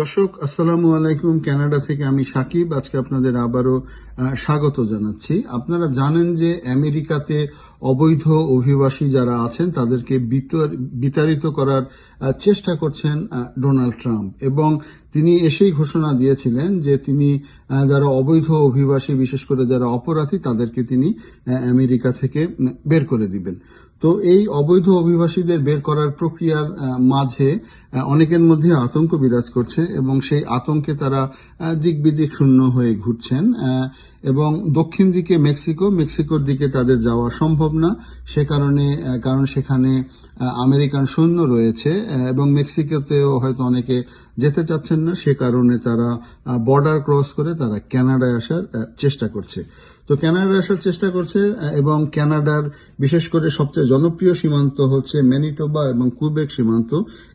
দর্শক, আসসালামু আলাইকুম। কানাডা থেকে আমি সাকিব। আজকে আপনাদের আবারও স্বাগত জানাচ্ছি। আপনারা জানেন যে আমেরিকাতে অবৈধ অভিবাসী যারা আছেন, তাদেরকে বিতাড়িত করার চেষ্টা করছেন ডোনাল্ড ট্রাম্প। এবং তিনি এসেই ঘোষণা দিয়েছিলেন যে তিনি যারা অবৈধ অভিবাসী, বিশেষ করে যারা অপরাধী, তাদেরকে তিনি আমেরিকা থেকে বের করে দিবেন। তো এই অবৈধ অভিবাসীদের বের করার প্রক্রিয়ার মাঝে অনেকের মধ্যে আতঙ্ক বিরাজ করছে এবং সেই আতঙ্কে তারা দিক বিদিক শূন্য হয়ে ঘুরছেন এবং দক্ষিণ দিকে মেক্সিকো, মেক্সিকোর দিকে তাদের যাওয়া সম্ভব না। সে কারণে কারণ সেখানে আমেরিকান সৈন্য রয়েছে এবং মেক্সিকোতেও হয়তো অনেকে যেতে চাচ্ছেন না। সে কারণে তারা বর্ডার ক্রস করে তারা ক্যানাডায় আসার চেষ্টা করছে। তো কানাডায় আসার চেষ্টা করছে এবং ক্যানাডার বিশেষ করে সবচেয়ে জনপ্রিয় সীমান্ত হচ্ছে ম্যানিটোবা এবং কুবেক সীমান্ত,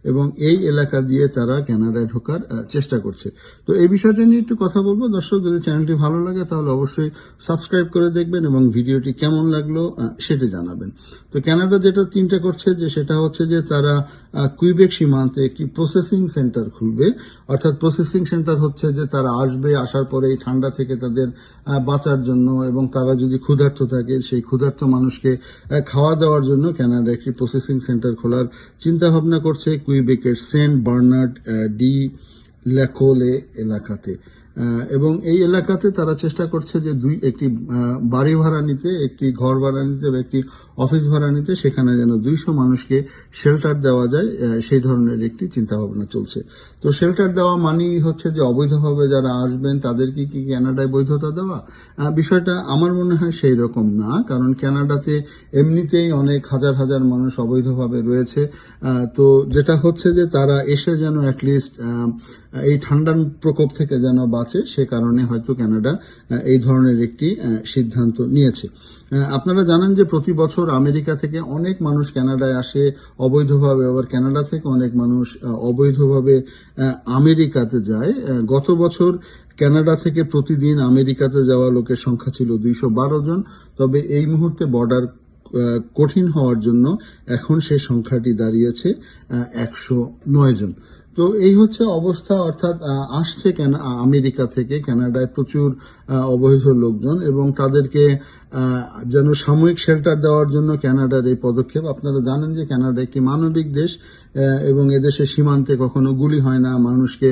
এবং এই এলাকা দিয়ে তারা কানাডায় ঢোকার চেষ্টা করছে। তো এই বিষয়টা নিয়ে একটু কথা বলব। দর্শক, যদি চ্যানেলটি ভালো লাগে, তাহলে অবশ্যই সাবস্ক্রাইব করে দেখবেন এবং ভিডিওটি কেমন লাগল সেটি জানাবেন। তো কানাডা যেটা চিন্তা করছে যে, সেটা হচ্ছে যে, তারা কুইবেক সীমান্তে একটি প্রসেসিং সেন্টার খুলবে। অর্থাৎ প্রসেসিং সেন্টার হচ্ছে যে, তারা আসবে, আসার পরে এই ঠান্ডা থেকে তাদের বাঁচার জন্য এবং তারা যদি ক্ষুধার্ত থাকে, সেই ক্ষুধার্ত মানুষকে খাওয়া দেওয়ার জন্য কানাডা একটি প্রসেসিং সেন্টার খোলার চিন্তা ভাবনা করছে কুইবেকের সেন্ট বার্নার্ড ডি ল্যাকোলে এলাকাতে। এবং এই এলাকাতে তারা চেষ্টা করছে যে দুই, একটি বাড়ি ভাড়া নিতে, একটি ঘর ভাড়া নিতে বা একটি অফিস ভাড়া নিতে সেখানে যেন দুইশো মানুষকে শেল্টার দেওয়া যায় সেই ধরনের একটি চিন্তা ভাবনা চলছে। তো শেল্টার দেওয়া মানেই হচ্ছে যে অবৈধভাবে যারা আসবেন, তাদেরকে কি ক্যানাডায় বৈধতা দেওয়া? বিষয়টা আমার মনে হয় সেই রকম না, কারণ ক্যানাডাতে এমনিতেই অনেক হাজার হাজার মানুষ অবৈধভাবে রয়েছে। তো যেটা হচ্ছে যে তারা এসে যেন অ্যাটলিস্ট এই ঠান্ডার প্রকোপ থেকে যেন বাঁচে সে কারণে হয়তো কানাডা এই ধরনের একটি সিদ্ধান্ত নিয়েছে। আপনারা জানেন যে প্রতি বছর আমেরিকা থেকে অনেক মানুষ কানাডায় আসে, অবৈধভাবে। আবার কানাডা থেকে অনেক মানুষ অবৈধভাবে আমেরিকাতে যায়। গত বছর কানাডা থেকে প্রতিদিন আমেরিকাতে যাওয়া লোকের সংখ্যা ছিল দুইশো বারো জন। তবে এই মুহূর্তে বর্ডার কঠিন হওয়ার জন্য এখন সে সংখ্যাটি দাঁড়িয়েছে একশো নয় জন। তো এই হচ্ছে অবস্থা অর্থাৎ আসছে আমেরিকা থেকে কানাডায় প্রচুর অবৈধ লোকজন এবং তাদেরকে যেন সাময়িক শেল্টার দেওয়ার জন্য ক্যানাডার এই পদক্ষেপ। আপনারা জানেন যে ক্যানাডা একটি মানবিক দেশ এবং এদেশে সীমান্তে কখনো গুলি হয় না, মানুষকে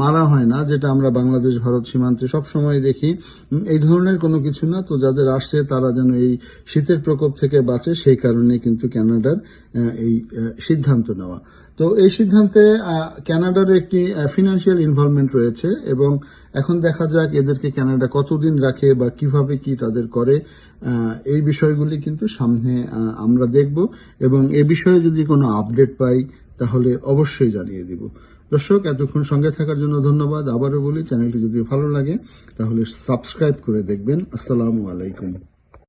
মারা হয় না, যেটা আমরা বাংলাদেশ, ভারত সীমান্তে সব সময় দেখি এই ধরনের কোনো কিছু না, তো যাদের আসছে তারা যেন এই শীতের প্রকোপ থেকে বাঁচে, সেই কারণে কিন্তু ক্যানাডার এই সিদ্ধান্ত নেওয়া। তো এই সিদ্ধান্তে ক্যানাডার একটি ফিনান্সিয়াল ইনভলভমেন্ট রয়েছে, এবং এখন দেখা যাক এদেরকে কানাডা কতদিন রাখে বা কীভাবে কি তাদের করে। এই বিষয়গুলি কিন্তু সামনে আমরা দেখব এবং এ বিষয়ে যদি কোনো আপডেট পাই, তাহলে অবশ্যই জানিয়ে দিব। দর্শক, এতক্ষণ সঙ্গে থাকার জন্য ধন্যবাদ। আবারও বলি, চ্যানেলটি যদি ভালো লাগে, তাহলে সাবস্ক্রাইব করে দেখবেন। আসসালামু আলাইকুম।